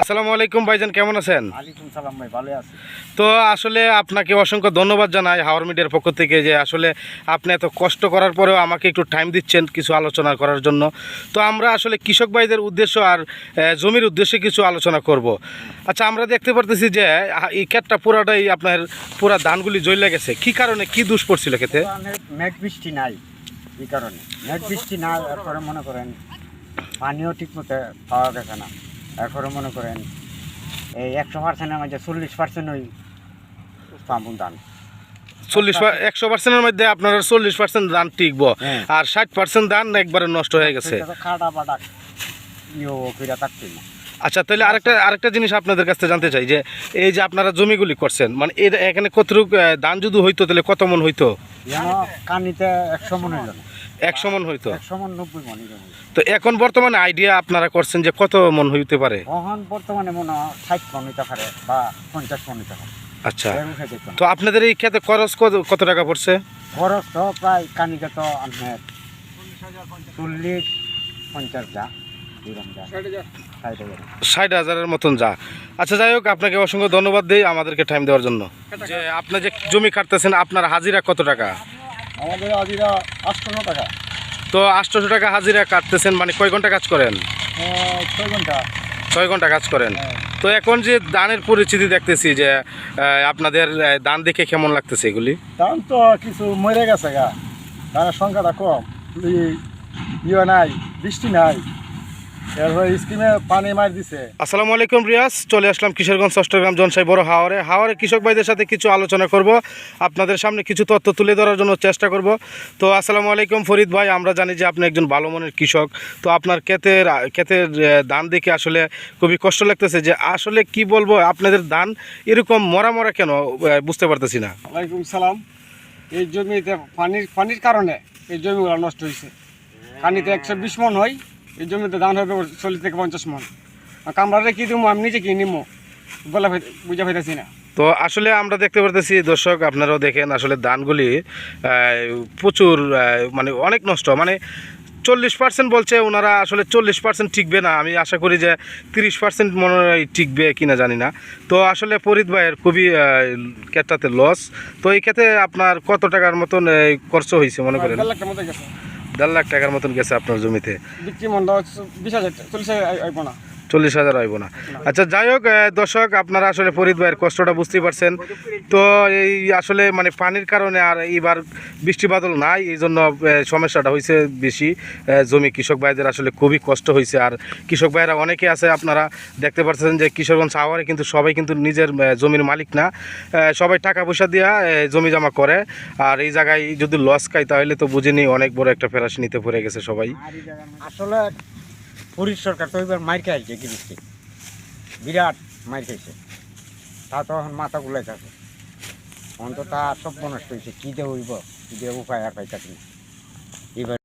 আসসালামু আলাইকুম ভাইজান কেমন আছেন? আলাইকুম সালাম ভাই ভালো আছি। তো আসলে আপনাকে অসংখ্য ধন্যবাদ জানাই হাওয়ার মিডিয়ার পক্ষ থেকে যে আসলে আপনি এত কষ্ট করার পরেও আমাকে একটু টাইম দিচ্ছেন কিছু আলোচনা করার জন্য। তো আমরা আসলে কৃষক ভাইদের উদ্দেশ্য আর জমির উদ্দেশ্যে কিছু আলোচনা করব। আচ্ছা আমরা দেখতে পারতেছি যে এই ক্ষেতটা পুরাটাই আপনার পুরা ধানগুলি জ্বলে গেছে। কি কারণে কি দুষ পড়ছিল খেতে মেঘ বৃষ্টি নাই এই কারণে। মেঘ বৃষ্টি না মনে করেন পানিও ঠিক মতো পাওয়া গেছে না। এরপরে মনে করেন এই একশো পার্সেন্টের মধ্যে চল্লিশ পার্সেন্ট ওই পাম্পুন ধান। চল্লিশ একশো পার্সেন্টের মধ্যে আপনার চল্লিশ পার্সেন্ট ধান টিকবো হ্যাঁ। আর ষাট পার্সেন্ট ধান একবারে নষ্ট হয়ে গেছে। খাটা বাটা ইয়ে ফিরা থাকছিল না আচ্ছা তাহলে আরেকটা আরেকটা জিনিস আপনাদের কাছ থেকে জানতে চাই যে এই যে আপনারা জমিগুলি করছেন মানে এর এখানে কতটুকু ধান যদি হইতো তাহলে কত মন হইতো? কানিতে একশো মন হইল একশো মন হইতো? একশো মন নব্বই মন তো এখন বর্তমানে আইডিয়া আপনারা করছেন যে কত মন হইতে পারে? বর্তমানে মনে হয় ষাট মন হইতে পারে বা পঞ্চাশ মন হইতে পারে। আচ্ছা। তো আপনাদের এই ক্ষেতে খরচ কত কত টাকা পড়ছে? খরচ তো প্রায় কানিতে তো আপনার চল্লিশ পঞ্চাশ যা ষাট ষাট হাজারের মতন যা। আচ্ছা যাই হোক আপনাকে অসংখ্য ধন্যবাদ দিই আমাদেরকে টাইম দেওয়ার জন্য। যে আপনি যে জমি কাটতেছেন আপনার হাজিরা কত টাকা? আমাদের হাজিরা আটশো টাকা। তো আটশোশো টাকা হাজিরা কাটতেছেন মানে কয় ঘণ্টা কাজ করেন? ছয় ঘণ্টা। ছয় ঘণ্টা কাজ করেন। তো এখন যে দানের পরিস্থিতি দেখতেছি যে আপনাদের দান দেখে কেমন লাগতেছে এগুলি? দান তো কিছু মরে গেছে গা। দানের সংখ্যাটা কম। ইয়ে নাই বৃষ্টি নাই। আসসালামু আলাইকুম রিয়াজ চলে আসলাম কিশোরগঞ্জ চট্টগ্রাম জনসাই বড় হাওয়ারে। হাওয়ারে কৃষক ভাইদের সাথে কিছু আলোচনা করব আপনাদের সামনে কিছু তথ্য তুলে ধরার জন্য চেষ্টা করব। তো আসসালামু আলাইকুম ফরিদ ভাই আমরা জানি যে আপনি একজন ভালো মনের কৃষক। তো আপনার ক্ষেতের ক্ষেতের ধান দেখে আসলে খুবই কষ্ট লাগতেছে যে আসলে কি বলব আপনাদের ধান এরকম মরা মরা কেন? বুঝতে পারতেছি না। ওয়ালাইকুম সালাম। এই জমিতে পানির পানির কারণে এই জমিগুলো নষ্ট হয়েছে পানিতে একশো বিশ মন হয় এই জমিতে ধান হবে চল্লিশ থেকে পঞ্চাশ মন। আর কামড়ারে কি দিব আমি নিজে কি নিমো? বলে বুঝা পাইতেছি না। তো আসলে আমরা দেখতে পারতেছি দর্শক আপনারাও দেখেন আসলে ধানগুলি প্রচুর মানে অনেক নষ্ট। মানে চল্লিশ পার্সেন্ট বলছে ওনারা আসলে চল্লিশ পার্সেন্ট টিকবে না। আমি আশা করি যে তিরিশ পার্সেন্ট মনে হয় টিকবে কিনা জানি না। তো আসলে ফরিদ ভাইয়ের খুবই ক্ষেত্রাতে লস তো এই ক্ষেত্রে আপনার কত টাকার মতন খরচ হয়েছে মনে করেন? দেড় লাখ টাকার মতন গেছে আপনার জমিতে। বিক্রি মন্ডা বিশ হাজার চল্লিশ হাজার না চল্লিশ হাজার হইব না। আচ্ছা যাই হোক দর্শক, আপনারা আসলে ফরিদ ভাইয়ের কষ্টটা বুঝতেই পারছেন। তো এই আসলে মানে পানির কারণে আর এইবার বৃষ্টি বাদল নাই, এই জন্য সমস্যাটা হয়েছে বেশি। জমি কৃষক ভাইদের আসলে খুবই কষ্ট হয়েছে আর কৃষক ভাইরা অনেকে আছে, আপনারা দেখতে পাচ্ছেন যে কিশোরগঞ্জ আওয়ারে কিন্তু সবাই কিন্তু নিজের জমির মালিক না। সবাই টাকা পয়সা দিয়া জমি জমা করে। আর এই জায়গায় যদি লস খায়, তাহলে তো বুঝিনি অনেক বড় একটা ফেরাসি নিতে পড়ে গেছে সবাই। আসলে পুরীর সরকার তো এবার মার খাইছে কি বৃষ্টি? বিরাট মার খাইছে। তা তো এখন মাথা গুলাই থাকে অন্তত সব নষ্ট হয়েছে কী দিয়ে হইব? কী দিয়ে উপায় আর পাইতাছি না। এবার